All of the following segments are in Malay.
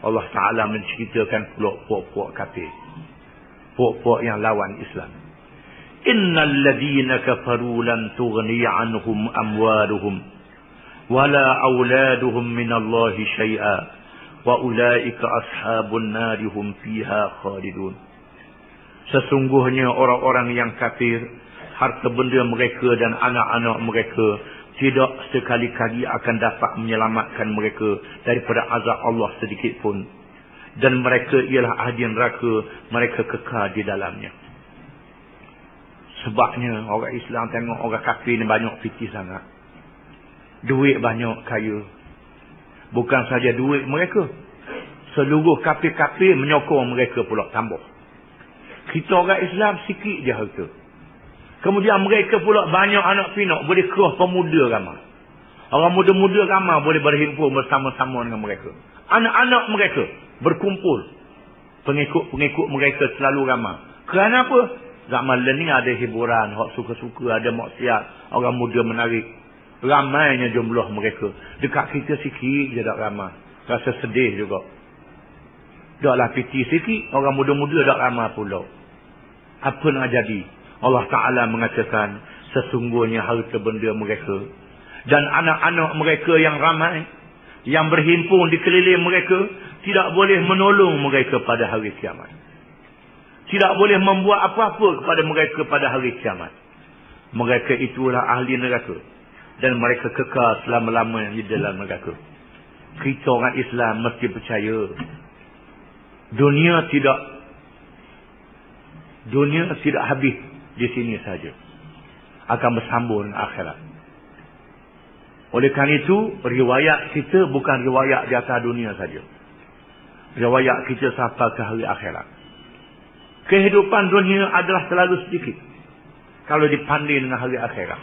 Allah Ta'ala menceritakan puak-puak kafir. Puak-puak yang lawan Islam. Innal ladhina kafaru lan tughni anhum amwaluhum wala auladuhum minallahi syai'a wa ulaika ashabun narihum fiha khalidun. Sesungguhnya orang-orang yang kafir harta benda mereka dan anak-anak mereka tidak sekali-kali akan dapat menyelamatkan mereka daripada azab Allah sedikit pun. Dan mereka ialah ahli neraka, mereka kekal di dalamnya. Sebabnya orang Islam tengok orang kafir ni banyak piti sangat. Duit banyak, kaya. Bukan saja duit mereka. Seluruh kafir-kafir menyokong mereka pula tambah. Kita orang Islam sikit je harta. Kemudian mereka pula banyak anak pinak boleh keruh pemuda ramai. Orang muda-muda ramai boleh berhimpun bersama-sama dengan mereka. Anak-anak mereka berkumpul. Pengikut-pengikut mereka selalu ramai. Kerana apa? Zaman ni ada hiburan, hak suka-suka, ada maksiat, orang muda menarik. Ramainya jumlah mereka. Dekat kita sikit je tak ramai. Rasa sedih juga. Taklah piti sikit, orang muda-muda tak ramai pula. Apa nak jadi? Allah Ta'ala mengatakan sesungguhnya harta benda mereka dan anak-anak mereka yang ramai yang berhimpun di keliling mereka tidak boleh menolong mereka pada hari kiamat. Tidak boleh membuat apa-apa kepada mereka pada hari kiamat. Mereka itulah ahli neraka. Dan mereka kekal selama-lamanya di dalam neraka. Kita orang Islam mesti percaya. Dunia tidak dunia tidak habis di sini saja. Akan bersambung akhirat. Oleh kerana itu, riwayat kita bukan riwayat di atas dunia saja. Riwayat kita sampai ke hari akhirat. Kehidupan dunia adalah terlalu sedikit. Kalau dipanding dengan hari akhirat.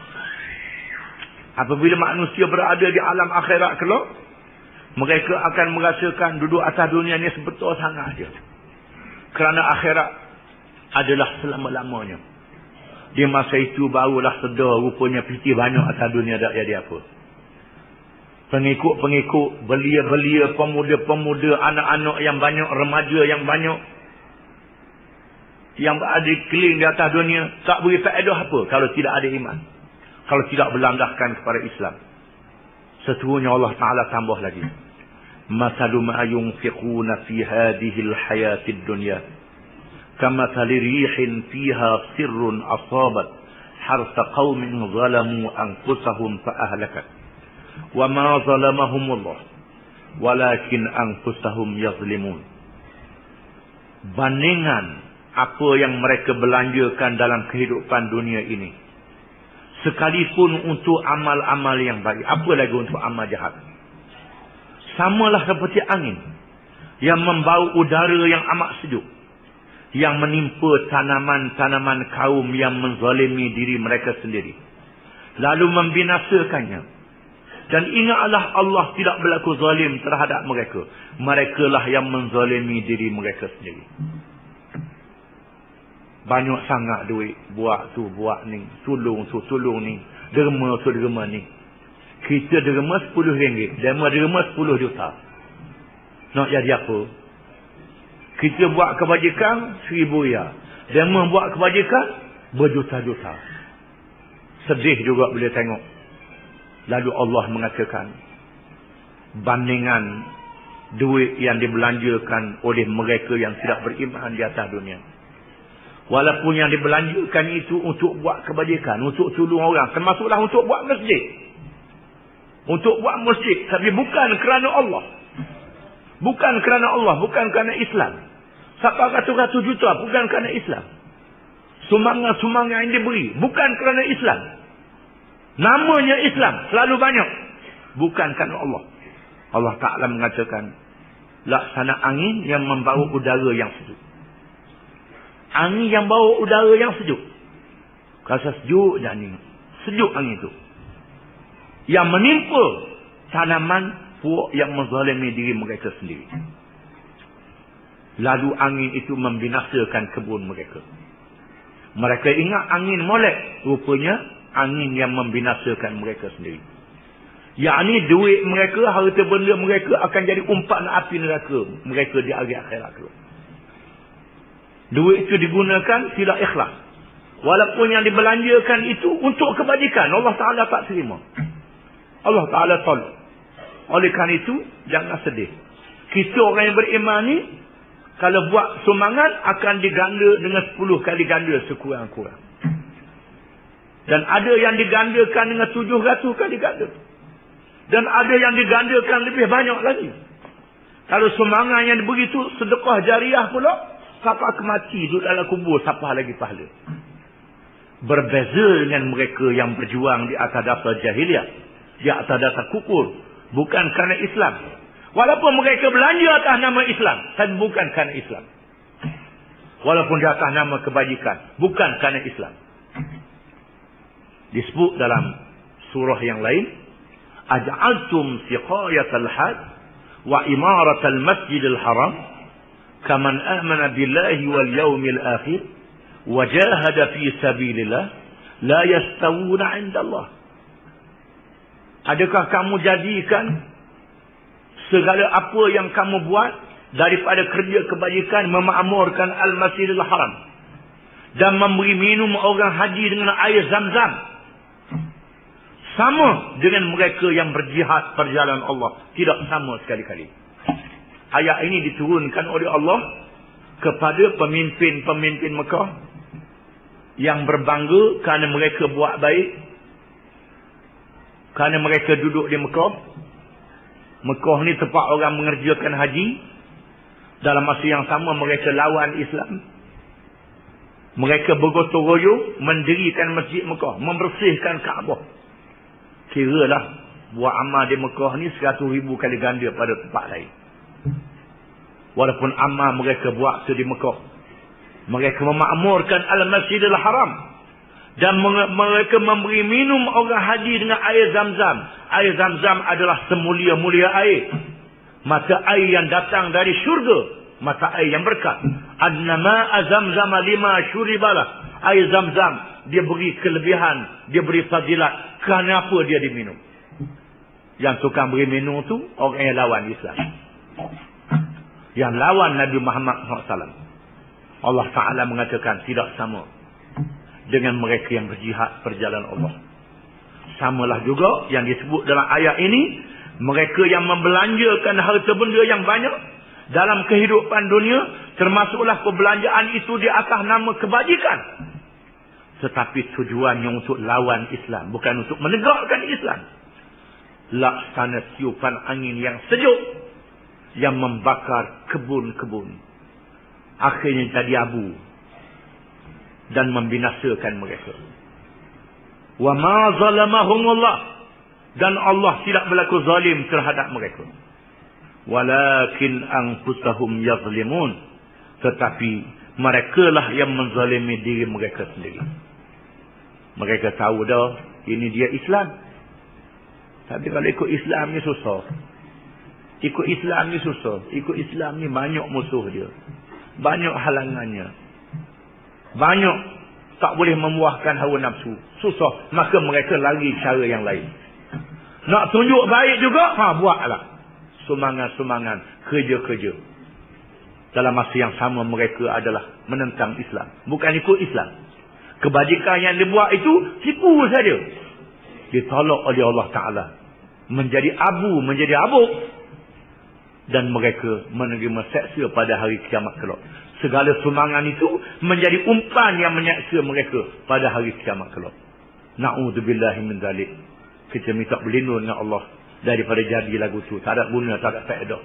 Apabila manusia berada di alam akhirat kelak, mereka akan merasakan duduk atas dunia ini sebetul sangat saja. Kerana akhirat adalah selama-lamanya. Di masa itu barulah sedar rupanya piti banyak atas dunia tak jadi apa. Pengikut-pengikut, belia-belia, pemuda-pemuda, anak-anak yang banyak, remaja yang banyak. Yang berada keliling di atas dunia, tak beri faedah apa kalau tidak ada iman. Kalau tidak berlandaskan kepada Islam. Seterusnya Allah Ta'ala tambah lagi. Masalu ma'ayunfiquna fi hadihil hayatid dunia. كمثل ريح فيها سر أصابت حرث قوم ظلموا أنفسهم فأهلكت وما ظلمهم الله ولكن أنفسهم يظلمون bandingan apa yang mereka belanjakan dalam kehidupan dunia ini sekalipun untuk amal-amal yang baik apa lagi untuk amal jahat samalah seperti angin yang membawa udara yang amat sejuk yang menimpa tanaman-tanaman kaum yang menzalimi diri mereka sendiri. Lalu membinasakannya. Dan ingatlah Allah tidak berlaku zalim terhadap mereka. Mereka lah yang menzalimi diri mereka sendiri. Banyak sangat duit. Buat tu, buat ni. Tolong tu, tolong ni. Derma tu, derma ni. Kita derma 10 ringgit. Derma derma 10 juta. Nak jadi apa? Kita buat kebajikan seribu ya. Dan membuat kebajikan berjuta-juta. Sedih juga bila tengok. Lalu Allah mengatakan. Bandingan duit yang dibelanjakan oleh mereka yang tidak beriman di atas dunia. Walaupun yang dibelanjakan itu untuk buat kebajikan. Untuk tolong orang. Termasuklah untuk buat masjid. Untuk buat masjid. Tapi bukan kerana Allah. Bukan kerana Allah. Bukan kerana Islam. Siapa ratus-ratus juta bukan kerana Islam. Sumbangan-sumbangan yang diberi bukan kerana Islam. Namanya Islam selalu banyak. Bukan kerana Allah. Allah Ta'ala mengatakan. Laksana angin yang membawa udara yang sejuk. Angin yang bawa udara yang sejuk. Rasa sejuk dan angin. Sejuk angin itu. Yang menimpa tanaman puak yang menzalimi diri mereka sendiri. Lalu angin itu membinasakan kebun mereka. Mereka ingat angin molek. Rupanya angin yang membinasakan mereka sendiri. Yang ni duit mereka, harta benda mereka akan jadi umpan api neraka. Mereka di hari akhirat tu. Duit itu digunakan tidak ikhlas. Walaupun yang dibelanjakan itu untuk kebajikan. Allah Ta'ala tak terima. Allah Ta'ala tolong. Oleh kerana itu, jangan sedih. Kita orang yang beriman ni, kalau buat sumbangan, akan diganda dengan 10 kali ganda sekurang-kurang. Dan ada yang digandakan dengan 700 kali ganda. Dan ada yang digandakan lebih banyak lagi. Kalau sumbangan yang begitu, sedekah jariah pula, siapa kemati duduk dalam kubur, siapa lagi pahala. Berbeza dengan mereka yang berjuang di atas dasar jahiliah. Di atas dasar kukur. Bukan kerana Islam. Walaupun mereka belanja atas nama Islam. Tapi bukan kerana Islam. Walaupun di atas nama kebajikan. Bukan kerana Islam. Disebut dalam surah yang lain. Aj'altum siqayat al-had. Wa imarat al-masjid al-haram. Kaman amana billahi wal yawmil akhir. Wa jahada fi sabilillah. La yastawuna inda Allah. Adakah kamu jadikan segala apa yang kamu buat daripada kerja kebajikan memakmurkan Al-Masjidil Haram? Dan memberi minum orang haji dengan air zam-zam? Sama dengan mereka yang berjihad perjalanan Allah. Tidak sama sekali-kali. Ayat ini diturunkan oleh Allah kepada pemimpin-pemimpin Mekah yang berbangga kerana mereka buat baik kerana mereka duduk di Mekah. Mekah ni tempat orang mengerjakan haji. Dalam masa yang sama mereka lawan Islam. Mereka bergotong royong mendirikan masjid Mekah. Membersihkan Kaabah. Kiralah buat amal di Mekah ni seratus ribu kali ganda pada tempat lain. Walaupun amal mereka buat tu di Mekah. Mereka memakmurkan Al-Masjidil Haram dan mereka memberi minum orang haji dengan air zam-zam. Air zam-zam adalah semulia-mulia air. Mata air yang datang dari syurga. Mata air yang berkat. Adnama azam-zam lima syuribalah. Air zam-zam. Dia beri kelebihan. Dia beri fadilat. Kenapa dia diminum? Yang tukang beri minum tu orang yang lawan Islam. Yang lawan Nabi Muhammad SAW. Allah Ta'ala mengatakan tidak sama dengan mereka yang berjihad perjalanan Allah. Samalah juga yang disebut dalam ayat ini, mereka yang membelanjakan harta benda yang banyak dalam kehidupan dunia, termasuklah perbelanjaan itu di atas nama kebajikan. Tetapi tujuannya untuk lawan Islam, bukan untuk menegakkan Islam. Laksana tiupan angin yang sejuk yang membakar kebun-kebun. Akhirnya jadi abu dan membinasakan mereka. Wa ma zalamahumullah dan Allah tidak berlaku zalim terhadap mereka. Walakin anfusahum yazlimun tetapi mereka lah yang menzalimi diri mereka sendiri. Mereka tahu dah ini dia Islam. Tapi kalau ikut Islam ni susah. Ikut Islam ni susah. Ikut Islam ni banyak musuh dia. Banyak halangannya. Banyak tak boleh memuahkan hawa nafsu. Susah. Maka mereka lari cara yang lain. Nak tunjuk baik juga, ha buatlah. Sumangan-sumangan, kerja-kerja. Dalam masa yang sama mereka adalah menentang Islam. Bukan ikut Islam. Kebajikan yang dibuat itu, tipu saja. Ditolak oleh Allah Ta'ala. Menjadi abu, menjadi abuk. Dan mereka menerima seksa pada hari kiamat kelak segala sumbangan itu menjadi umpan yang menyaksa mereka pada hari kiamat kelak. Na'udzubillahi min zalik. Kita minta berlindung dengan Allah daripada jadi lagu tu. Tak ada guna, tak ada faedah.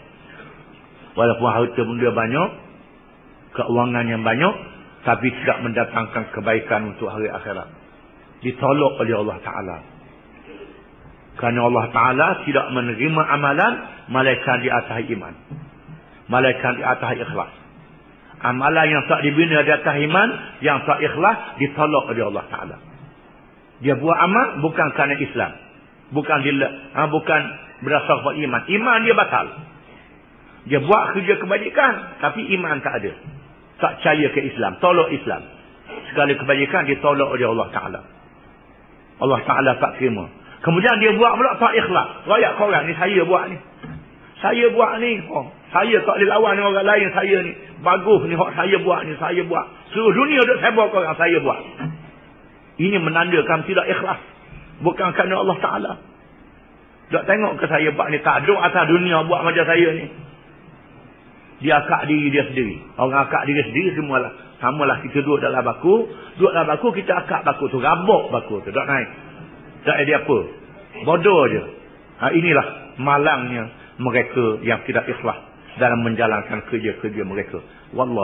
Walaupun harta benda banyak, keuangan yang banyak, tapi tidak mendatangkan kebaikan untuk hari akhirat. Ditolak oleh Allah Ta'ala. Kerana Allah Ta'ala tidak menerima amalan, malaikat di atas iman. Malaikat di atas ikhlas. Amalan yang tak dibina di atas iman, yang tak ikhlas, ditolak oleh Allah Ta'ala. Dia buat amal bukan kerana Islam. Bukan dia, ha, bukan berdasarkan iman. Iman dia batal. Dia buat kerja kebajikan, tapi iman tak ada. Tak percaya ke Islam. Tolak Islam. Segala kebajikan ditolak oleh Allah Ta'ala. Allah Ta'ala tak terima. Kemudian dia buat pula tak ikhlas. Rakyat korang ni saya buat ni. Saya buat ni. Oh, saya tak boleh lawan dengan orang lain saya ni. Bagus ni hak saya buat ni. Saya buat. Seluruh dunia duk saya buat korang. Saya buat. Ini menandakan tidak ikhlas. Bukan kerana Allah Ta'ala. Tak tengok ke saya buat ni. Tak duduk atas dunia buat macam saya ni. Dia akak diri dia sendiri. Orang akak diri sendiri semualah. Samalah kita duduk dalam baku. Duduk dalam baku kita akak baku tu. Rabok baku tu. Tak naik. Tak ada apa. Bodoh je. Ha, inilah malangnya mereka yang tidak ikhlas dalam menjalankan kerja-kerja mereka. Wallah.